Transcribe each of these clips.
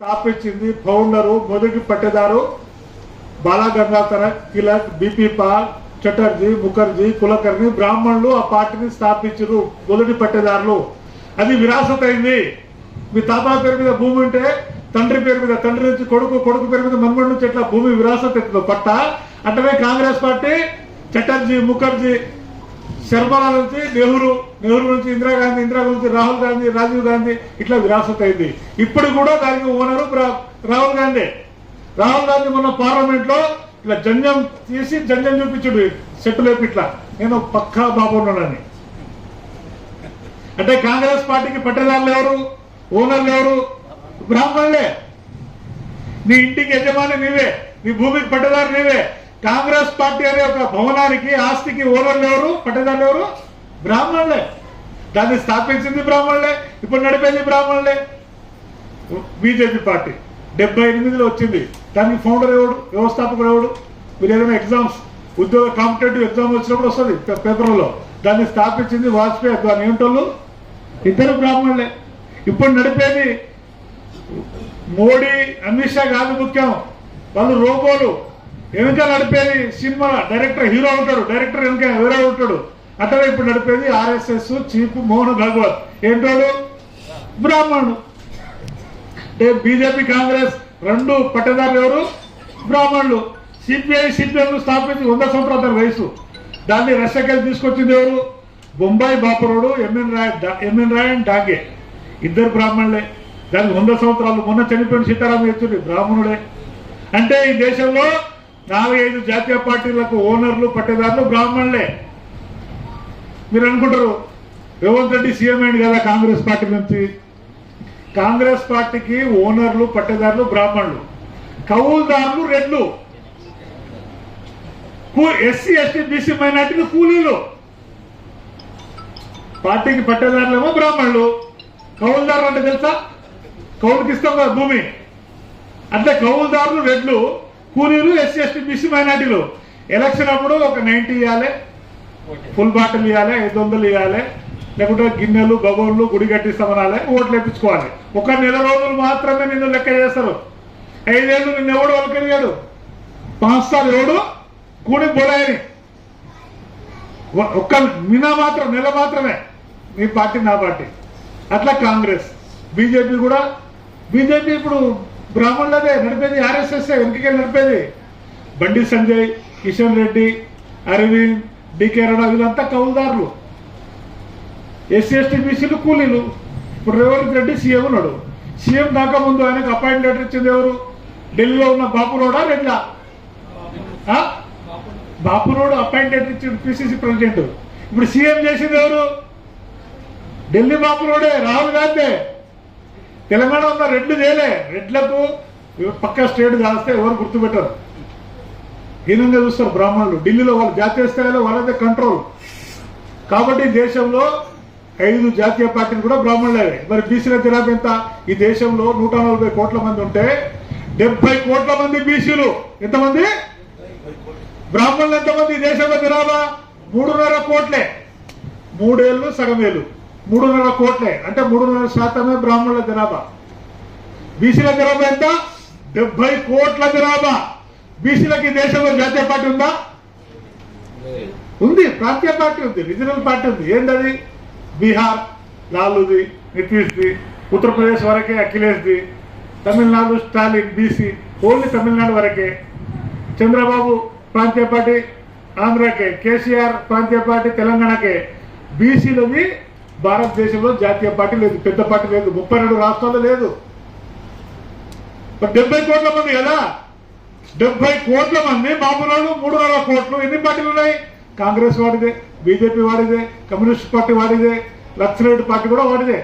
స్థాపించింది ఫౌండరు మొదటి పట్టేదారు బాలగంగాధర తిలక్ బిపి పాల్ చటర్జీ ముఖర్జీ కులకర్ణి బ్రాహ్మణులు ఆ పార్టీని స్థాపించారు మొదటి పట్టేదారులు. అది విరాసత అయింది మీ తాత పేరు మీద భూమి ఉంటే తండ్రి పేరు మీద తండ్రి నుంచి కొడుకు కొడుకు పేరు మీద మన్మడి నుంచి ఎట్లా భూమి విరాసత ఎత్తుందో పట్ట? అంటే కాంగ్రెస్ పార్టీ చటర్జీ ముఖర్జీ శర్మల నుంచి నెహ్రూ నెహ్రూ నుంచి ఇందిరాగాంధీ ఇందిరాగాంధీ నుంచి రాహుల్ గాంధీ రాజీవ్ గాంధీ ఇట్లా విరాసత్ అయింది. ఇప్పుడు కూడా దానికి ఓనరు రాహుల్ గాంధీ. రాహుల్ గాంధీ మొన్న పార్లమెంట్లో ఇట్లా జంజం తీసి జంజం చూపించుడు సెట్ లేపి ఇట్లా. నేను పక్కా బాబున్నానని. అంటే కాంగ్రెస్ పార్టీకి పట్టేదారులు ఎవరు? ఓనర్లు ఎవరు? బ్రాహ్మణులే. నీ ఇంటికి యజమాని నీవే. నీ భూమికి పట్టేదారు నీవే. కాంగ్రెస్ పార్టీ అనే ఒక భవనానికి ఆస్తికి ఓనర్లు ఎవరు? పట్టదారులు ఎవరు? బ్రాహ్మణులే. దాన్ని స్థాపించింది బ్రాహ్మణులే. ఇప్పుడు నడిపేది బ్రాహ్మణులే. BJP party. డెబ్బై ఎనిమిదిలో వచ్చింది. దానికి ఫౌండర్ ఎవడు? వ్యవస్థాపకుడు ఎవడు? మీరు ఏదైనా ఎగ్జామ్స్ ఉద్యోగ కాంపిటేటివ్ ఎగ్జామ్ వచ్చినప్పుడు వస్తుంది పేపర్లో దాన్ని స్థాపించింది వాజ్పేయి దాని ఏమిటోళ్ళు? ఇద్దరు బ్రాహ్మణులే. ఇప్పుడు నడిపేది మోడీ అమిత్ షా కాదు ముఖ్యం. వాళ్ళు రోబోలు. వెనుక నడిపేది సినిమా డైరెక్టర్ హీరో ఉంటాడు డైరెక్టర్ వెనుక వేరే ఉంటాడు అట్లా ఇప్పుడు నడిపేది ఆర్ఎస్ఎస్ చీఫ్ మోహన్ భగవత్ ఏంటాడు బ్రాహ్మణుడు. అంటే బీజేపీ కాంగ్రెస్ రెండు పట్టదారులు ఎవరు? బ్రాహ్మణులు. సిపిఐ సిపిఎం స్థాపించి వంద సంవత్సరాల వయసు. దాన్ని రష్యాకెళ్ళి తీసుకొచ్చింది ఎవరు? Bombay బాపురోడు M N Roy M N Roy and డాగే. ఇద్దరు బ్రాహ్మణులే. దానికి వంద సంవత్సరాలు మొన్న చనిపోయిన సీతారాం యేచూరి బ్రాహ్మణుడే అంటే ఈ దేశంలో నాలుగైదు జాతీయ పార్టీలకు ఓనర్లు పట్టేదారులు బ్రాహ్మణులే. మీరు అనుకుంటారు రేవంత్ రెడ్డి సీఎం అయింది కదా కాంగ్రెస్ పార్టీ నుంచి. కాంగ్రెస్ పార్టీకి ఓనర్లు పట్టేదారులు బ్రాహ్మణులు. కౌలుదారులు రెడ్లు. ఎస్సీ ఎస్టీ బీసీ మైనార్టీలు కూలీలు. పార్టీకి పట్టేదారులేమో బ్రాహ్మణులు. కౌలుదారులు అంటే తెలుసా? కౌలుకి ఇస్తాం కదా భూమి. అంటే కౌలుదారులు రెడ్లు కూలీలు ఎస్సీ ఎస్టీ బీసీ మైనార్టీలు. ఎలక్షన్ అప్పుడు ఒక నైన్టీ ఇవ్వాలి ఫుల్ బాటిల్ ఇవ్వాలి ఐదు వందలు ఇవ్వాలి లేకుంటే గిన్నెలు బగోళ్ళు గుడి కట్టిస్తామనాలి ఓట్లు వేయించుకోవాలి ఒక నెల రోజులు మాత్రమే నిన్ను లెక్క చేస్తారు. ఐదేళ్ళు నిన్ను ఎవడు వలకరిగాడు పాంచ్ సార్లు ఎవడు? కూడి బోడాయని. ఒక్క నిన్న మాత్రం నెల మాత్రమే. నీ పార్టీ నా పార్టీ. అట్లా కాంగ్రెస్. బీజేపీ కూడా బీజేపీ ఇప్పుడు బ్రాహ్మణులదే నడిపేది ఆర్ఎస్ఎస్ వెనకకి నడిపేది. బండి సంజయ్ కిషన్ రెడ్డి అరవింద్ డికే రాణా వీళ్ళంతా కౌలుదారులు. ఎస్సీ ఎస్టీ బీసీలు కూలీలు. ఇప్పుడు రేవంత్ రెడ్డి సీఎం ఉన్నాడు. సీఎం కాకముందు ఆయనకు అపాయింట్ లెటర్ ఇచ్చింది ఎవరు? ఢిల్లీలో ఉన్న బాపురోడా రెడ్లా ఆ? బాపురోడు అపాయింట్ లెటర్ ఇచ్చింది పిసిసి ప్రెసిడెంట్. ఇప్పుడు సీఎం చేసింది ఎవరు? ఢిల్లీ బాపురోడే రాహుల్ గాంధీ. తెలంగాణ ఉన్న రెడ్లు చేయలే. రెడ్లకు పక్క స్టేట్ కాస్తే ఎవరు గుర్తుపెట్టరు. హీనంగా చూస్తారు బ్రాహ్మణులు. ఢిల్లీలో వాళ్ళు జాతీయ స్థాయిలో వాళ్ళదే కంట్రోల్ కాబట్టి దేశంలో ఐదు జాతీయ పార్టీలు కూడా బ్రాహ్మణులే మరి బీసీల జనాభా ఎంత? ఈ దేశంలో నూట నలభై కోట్ల మంది ఉంటే డెబ్బై కోట్ల మంది బీసీలు. ఎంతమంది? బ్రాహ్మణులు ఎంతమంది ఈ దేశంలో జనాభా? మూడున్నర కోట్లే. మూడేళ్ళు సగమేళ్ళు మూడున్నర కోట్లే. అంటే మూడున్నర శాతమే బ్రాహ్మణుల జనాభా. బీసీల జనాభా ఎంత? డెబ్బై కోట్ల జనాభా. బీసీలకి దేశంలో జాతీయ పార్టీ ఉందా? ఉంది. ప్రాంతీయ పార్టీ ఉంది. రీజనల్ పార్టీ ఉంది. ఏంటది బీహార్ లాలుది నితీష్ది ఉత్తరప్రదేశ్ వరకే అఖిలేష్ది తమిళనాడు స్టాలిన్ బీసీ ఓన్లీ తమిళనాడు వరకే. చంద్రబాబు ప్రాంతీయ పార్టీ ఆంధ్రాకే. కేసీఆర్ ప్రాంతీయ పార్టీ తెలంగాణకే. బీసీలది భారతదేశంలో జాతీయ పార్టీ లేదు పెద్ద పార్టీ లేదు ముప్పై రెండు రాష్ట్రాల్లో లేదు. డెబ్బై కోట్ల మంది కదా? డెబ్బై కోట్ల మంది మామూలు మూడున్నర కోట్లు. ఎన్ని పార్టీలు ఉన్నాయి? కాంగ్రెస్ వాడిదే బీజేపీ వాడిదే కమ్యూనిస్ట్ పార్టీ వాడిదే నక్సలైట్ పార్టీ కూడా వాడిదే.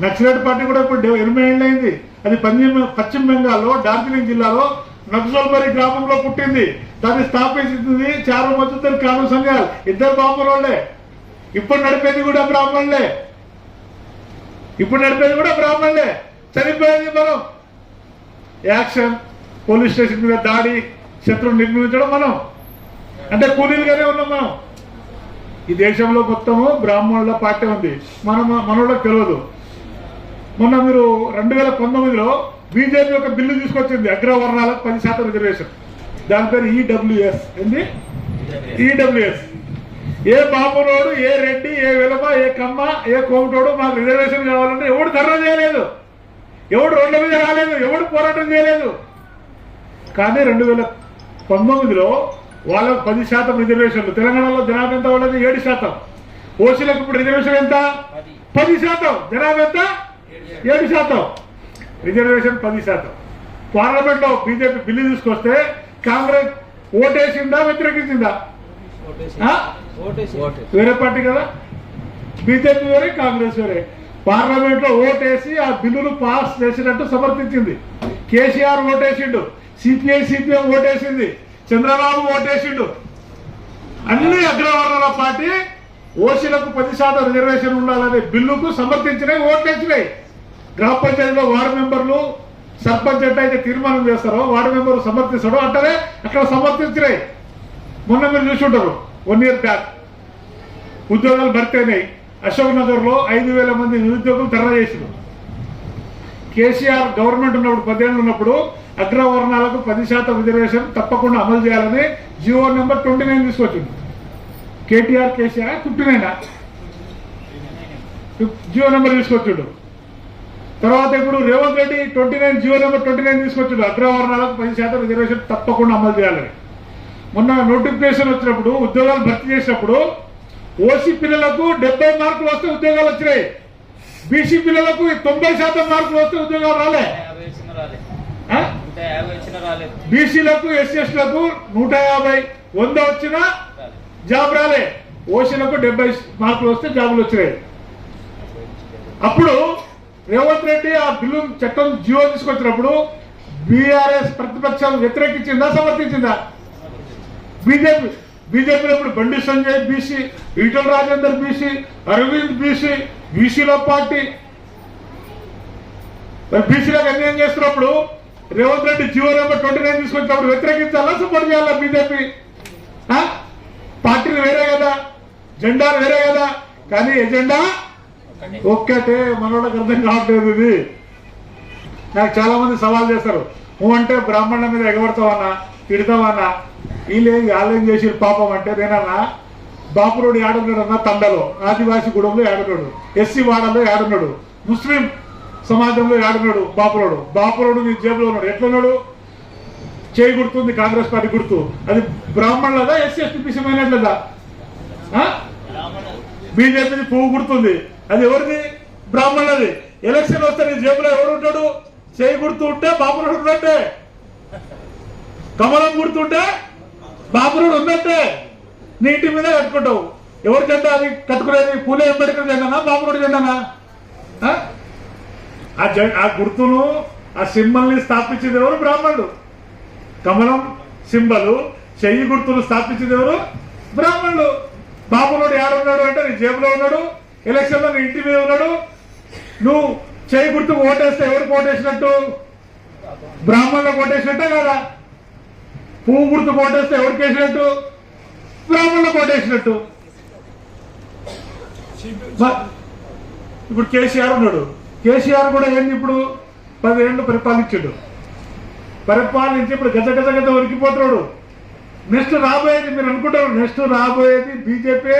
నక్సలైట్ పార్టీ కూడా ఇప్పుడు ఎనిమిది ఎనభై ఏళ్ళు అయింది. అది పశ్చిమ పశ్చిమ బెంగాల్లో డార్జిలింగ్ జిల్లాలో నక్సల్బరి గ్రామంలో పుట్టింది. దాన్ని స్థాపించింది చారు మద్దతు కాను సంఘాలు. ఇద్దరు బ్రాహ్మణులే ఇప్పుడు నడిపేది కూడా బ్రాహ్మణులే. ఇప్పుడు నడిపేది కూడా బ్రాహ్మణులే. చనిపోయేది మనం. యాక్షన్ పోలీస్ స్టేషన్ మీద దాడి శత్రువు నిర్మించడం మనం. అంటే కూలీలుగానే ఉన్నాం మనం. ఈ దేశంలో మొత్తము బ్రాహ్మణుల పార్టీ ఉంది. మన మనోళ్ళకి తెలియదు. మొన్న మీరు రెండు వేల పంతొమ్మిదిలో బీజేపీ ఒక బిల్లు తీసుకొచ్చింది అగ్రవర్ణాలకు పది శాతం రిజర్వేషన్. దాని పేరు ఈడబ్ల్యూఎస్. ఏంది? ఈడబ్ల్యూఎస్. ఏ బాబునోడు ఏ రెడ్డి ఏ విలమ ఏ కమ్మ ఏ కోమటోడు మాకు రిజర్వేషన్ కావాలంటే ఎవడు ధర్నా చేయలేదు. ఎవడు రోడ్ల మీద రాలేదు ఎవడు పోరాటం చేయలేదు. కానీ రెండు వేల పంతొమ్మిదిలో వాళ్ళకు పది శాతం రిజర్వేషన్లు తెలంగాణలో జనాభా ఎంత వాళ్ళది ఏడు శాతం. ఓసీలకు ఇప్పుడు రిజర్వేషన్ ఎంత? పది. శాతం. జనాభా ఎంత? ఏడు శాతం. రిజర్వేషన్ పది శాతం. పార్లమెంట్లో బీజేపీ బిల్లు తీసుకొస్తే కాంగ్రెస్ ఓటేసిందా వ్యతిరేకించిందా? వేరే పార్టీ కదా? బీజేపీ వేరే కాంగ్రెస్ వేరే. పార్లమెంట్లో ఓటేసి ఆ బిల్లును పాస్ చేసినట్టు సమర్థించింది. కేసీఆర్ ఓటేసిండు సిపిఐ సిపిఎం ఓటేసింది చంద్రబాబు ఓటేసిండు. అన్ని అగ్రవర్ణాల పార్టీ ఓసీలకు పది శాతం రిజర్వేషన్ ఉండాలనే బిల్లుకు సమర్థించినాయి ఓట్లేసినాయి. గ్రామ పంచాయతీలో వార్డు మెంబర్లు సర్పంచ్ ఎట్లయితే తీర్మానం చేస్తారో వార్డు మెంబర్ సమర్థిస్తాడో అట్టనే అక్కడ సమర్థించినాయి. మొన్న మీరు చూసుంటారు. వన్ ఇయర్ బ్యాక్ ఉద్యోగాలు భర్తీ అయినాయి అశోక్ నగర్లో ఐదు వేల మంది నిరుద్యోగులు ధర్నా చేసిన కేసీఆర్ గవర్నమెంట్ ఉన్నప్పుడు పదేళ్ళు ఉన్నప్పుడు అగ్రవర్ణాలకు పది శాతం రిజర్వేషన్ తప్పకుండా అమలు చేయాలని జియో నెంబర్ ట్వంటీ నైన్ తీసుకొచ్చింది. KTR KCR fifty nine G O number తీసుకొచ్చిండు. తర్వాత ఇప్పుడు Revanth Reddy twenty nine G O number twenty nine తీసుకొచ్చిండు. అగ్రవర్ణాలకు పది శాతం రిజర్వేషన్ తప్పకుండా అమలు చేయాలని. మొన్న నోటిఫికేషన్ వచ్చినప్పుడు ఉద్యోగాలు భర్తీ చేసినప్పుడు ఓసీ పిల్లలకు డెబ్బై మార్కులు వస్తే ఉద్యోగాలు వచ్చినాయి. బీసీ పిల్లలకు తొంభై శాతం మార్కులు వస్తే ఉద్యోగాలు రాలే. బీసీలకు ఎస్సీఎస్లకు నూట యాభై వంద వచ్చినా. జాబ్ రాలే. ఓసీలకు డెబ్బై మార్కులు వస్తే జాబులు వచ్చినాయి. అప్పుడు రేవంత్ రెడ్డి ఆ బిల్లు చట్టం జీవో తీసుకొచ్చినప్పుడు బీఆర్ఎస్ ప్రతిపక్షాలు వ్యతిరేకించిందా సమర్థించిందా? బీజేపీ బీజేపీలో ఇప్పుడు Bandi Sanjay BC Etela Rajender BC Arvind BC బీసీలో పార్టీ. మరి బీసీలకు అన్యాయం చేస్తున్నప్పుడు Revanth Reddy G O number twenty nine తీసుకొచ్చినప్పుడు వ్యతిరేకించాలా సపోర్ట్ చేయాలా బీజేపీ? ఆ? పార్టీలు వేరే కదా జెండాలు వేరే కదా కానీ ఎజెండా ఒక్కటే మనోళ్ళకి అర్థం కావట్లేదు ఇది. నాకు చాలా మంది సవాల్ చేస్తారు. నువ్వు అంటే బ్రాహ్మణుల మీద ఎగబడతావన్నా తిడతావన్నా? వీళ్ళేం వాళ్ళేం చేసి పాపం అంటే నేనన్నా బాపురోడు ఏడున్నాడు అన్న తండలో ఆదివాసీ గూడెంలో ఏడున్నాడు ఎస్సీ వాడలో ఏడున్నాడు ముస్లిం సమాజంలో ఏడున్నాడు బాపురోడు. బాపురోడు నీ జేబులో ఉన్నాడు. ఎట్లున్నాడు? చేయి గుర్తుంది కాంగ్రెస్ పార్టీ గుర్తు. అది బ్రాహ్మణులదా ఎస్సీ ఎస్టీ బీసీ మైనట్లేదా బీజేపీది పువ్వు గుర్తుంది. అది ఎవరిది? బ్రాహ్మణులది. ఎలక్షన్ వస్తే నీ జేబులో ఎవరు ఉంటాడు చేయి గుర్తు ఉంటే బాపురుడు ఉన్నట్టే. కమలం గుర్తుంటే బాబురుడు ఉందంటే నీ ఇంటి మీద కట్టుకుంటావు. ఎవరి జెండా అది కట్టుకునేది? పూలే అంబేద్కర్ జెండానా? బాబురుడు జెండానా? ఆ? జ ఆ గుర్తును ఆ సింబల్ని స్థాపించింది ఎవరు? బ్రాహ్మణుడు. కమలం సింబలు చెయ్యి గుర్తులు స్థాపించింది ఎవరు? బ్రాహ్మణుడు. బాబులోడు ఉన్నాడు అంటే నీ జేబులో ఉన్నాడు ఎలక్షన్లో నీ ఇంటి మీద ఉన్నాడు. నువ్వు చెయ్యి గుర్తు ఓటేస్తే ఎవరికి ఓటేసినట్టు? బ్రాహ్మణులకు ఓటేసినట్టే కదా. పువ్వు గుర్తు ఓటేస్తే ఎవరికి వేసినట్టు బ్రాహ్మణులకు ఓటేసినట్టు మ- ఇప్పుడు కేసీఆర్ ఉన్నాడు. కేసీఆర్ కూడా ఏంది ఇప్పుడు? పదేళ్ళు పరిపాలించాడు. పరిపాలించి ఇప్పుడు గజ గజ గజ ఉరికిపోతున్నాడు నెక్స్ట్ రాబోయేది మీరు అనుకుంటారు. నెక్స్ట్ రాబోయేది బీజేపీ.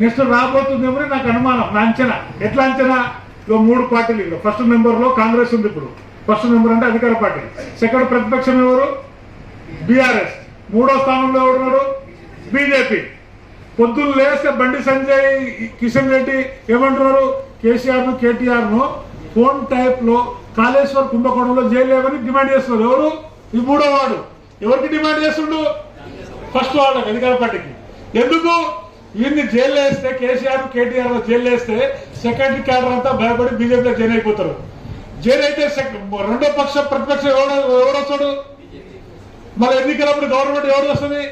నెక్స్ట్ రాబోతుందేమో నాకు అనుమానం. నా అంచనా. ఎట్లా అంచనా? ఇక మూడు పార్టీలు. ఇక్కడ ఫస్ట్ నెంబర్లో కాంగ్రెస్ ఉంది ఇప్పుడు. ఫస్ట్ నెంబర్ అంటే అధికార పార్టీ. సెకండ్ ప్రతిపక్షం ఎవరు? బీఆర్ఎస్ మూడో స్థానంలో ఎవరున్నాడు బీజేపీ. పొద్దున్న లేస్తే బండి సంజయ్ కిషన్ రెడ్డి ఏమంటున్నారు? కేసీఆర్ను కేటీఆర్ను ఫోన్ టైప్లో కాళేశ్వర్ కుంభకోణంలో జైలు లేవని డిమాండ్ చేస్తున్నారు. ఎవరు? ఈ మూడో వాడు. ఎవరికి డిమాండ్ చేస్తుండు? ఫస్ట్ వాడు అధికార పార్టీకి. ఎందుకు? ఈయన్ని జైలు వేస్తే కేసీఆర్ కేటీఆర్ జైలు వేస్తే సెకండ్ క్యాడర్ అంతా భయపడి బీజేపీలో జైన్ అయిపోతారు. జైలు అయితే రెండో పక్ష ప్రతిపక్షం ఎవడు ఎవడొస్తాడు మరి ఎన్నికలప్పుడు గవర్నమెంట్ ఎవరు వస్తుంది?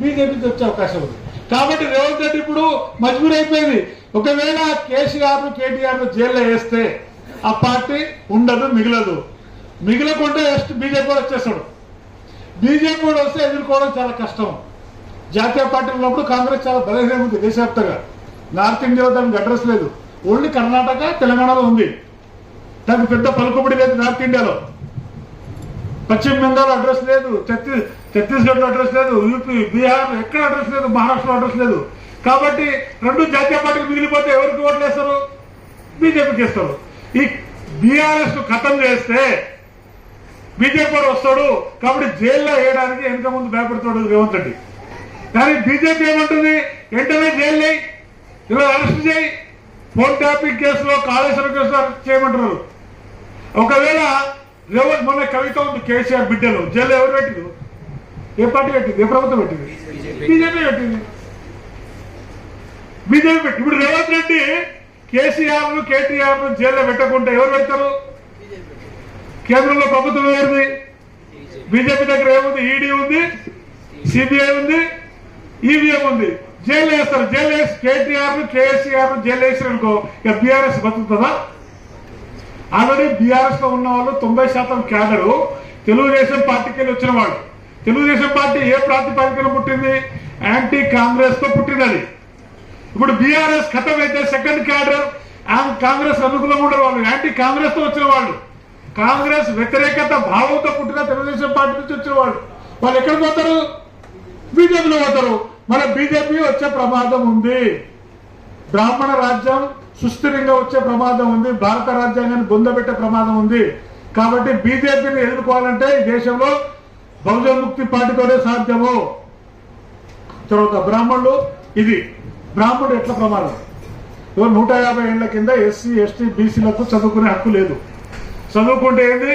బీజేపీకి వచ్చే అవకాశం ఉంది. కాబట్టి రేవంత్ రెడ్డి ఇప్పుడు మజ్బూర్ అయిపోయింది. ఒకవేళ కేసీఆర్ కేటీఆర్ జైల్లో వేస్తే ఆ పార్టీ ఉండదు మిగలదు. మిగలకుండా జస్ట్ బీజేపీ కూడా వచ్చేస్తాడు. బీజేపీ కూడా వస్తే ఎదుర్కోవడం చాలా కష్టం. జాతీయ పార్టీ ఉన్నప్పుడు కాంగ్రెస్ చాలా బలహీనం ఉంది దేశవ్యాప్తంగా. నార్త్ ఇండియాలో దానికి అడ్రస్ లేదు. ఓన్లీ కర్ణాటక తెలంగాణలో ఉంది. దానికి పెద్ద పలుకుబడి లేదు నార్త్ ఇండియాలో. పశ్చిమ బెంగాల్ అడ్రస్ లేదు ఛత్తీస్ ఛత్తీస్గఢ్ అడ్రస్ లేదు యూపీ బీహార్ ఎక్కడ అడ్రస్ లేదు మహారాష్ట్రలో అడ్రస్ లేదు. కాబట్టి రెండు జాతీయ పార్టీలు మిగిలిపోతే ఎవరికి ఓట్లు వేస్తారు? బీజేపీకి వేస్తారు. ఈ బీఆర్ఎస్ ఖతం చేస్తే బీజేపీ వాడు వస్తాడు. కాబట్టి జైల్లో వేయడానికి వెనుక ముందు భయపడుతాడు రేవంత్ రెడ్డి. కానీ బీజేపీ ఏమంటుంది? వెంటనే జైలు చేయి ఇలా అరెస్ట్ చేయి. ఫోన్ ట్యాపింగ్ కేసులో కాళేశ్వరం కేసులో అరెస్ట్ చేయమంటున్నారు. ఒకవేళ లేవండి మొన్న కవిత ఉంది కేసీఆర్ బిడ్డలు జైలు ఎవరు పెట్టింది ఏ పార్టీ పెట్టింది? ఏ ప్రభుత్వం పెట్టింది? బీజేపీ పెట్టింది. బీజేపీ పెట్టి ఇప్పుడు రేవంత్ రెడ్డి కేసీఆర్ను కేటీఆర్ను జైల్లో పెట్టకుండా ఎవరు పెడతారు? కేంద్రంలో ప్రభుత్వం ఏది బీజేపీ దగ్గర ఏముంది? ఈడీ ఉంది సిబిఐ ఉంది ఈవీఎం ఉంది. జైలు వేస్తారు. జైలు వేసి కేటీఆర్ను కేసీఆర్ను జైలు వేసారు అనుకో ఇక బీఆర్ఎస్ బతుకుతుందా? ఆల్రెడీ బీఆర్ఎస్లో ఉన్న వాళ్ళు తొంభై శాతం క్యాడరు. తెలుగుదేశం పార్టీకి వెళ్ళి వచ్చిన వాళ్ళు. తెలుగుదేశం పార్టీ ఏ ప్రాతిపదికన పుట్టింది? యాంటీ కాంగ్రెస్తో పుట్టింది అది. ఇప్పుడు బీఆర్ఎస్ ఖతం అయితే సెకండ్ క్యాడర్ కాంగ్రెస్ అనుకూలంగా ఉండరు వాళ్ళు. యాంటీ కాంగ్రెస్తో వచ్చిన వాళ్ళు. కాంగ్రెస్ వ్యతిరేకత భావంతో పుట్టిన తెలుగుదేశం పార్టీ నుంచి వచ్చిన వాళ్ళు. వాళ్ళు ఎక్కడ పోతారు? బీజేపీలో పోతారు. మన బీజేపీ వచ్చే ప్రమాదం ఉంది. బ్రాహ్మణ రాజ్యం సుస్థిరంగా వచ్చే ప్రమాదం ఉంది. భారత రాజ్యాంగాన్ని బొందబెట్టే ప్రమాదం ఉంది. కాబట్టి బీజేపీని ఎదుర్కోవాలంటే ఈ దేశంలో బహుజన ముక్తి పార్టీతోనే సాధ్యము. తర్వాత బ్రాహ్మణులు ఇది బ్రాహ్మణుడు ఎట్లా ప్రమాదం? నూట యాభై ఏళ్ళ కింద ఎస్సీ ఎస్టీ బీసీలకు చదువుకునే హక్కు లేదు. చదువుకుంటే ఏంది?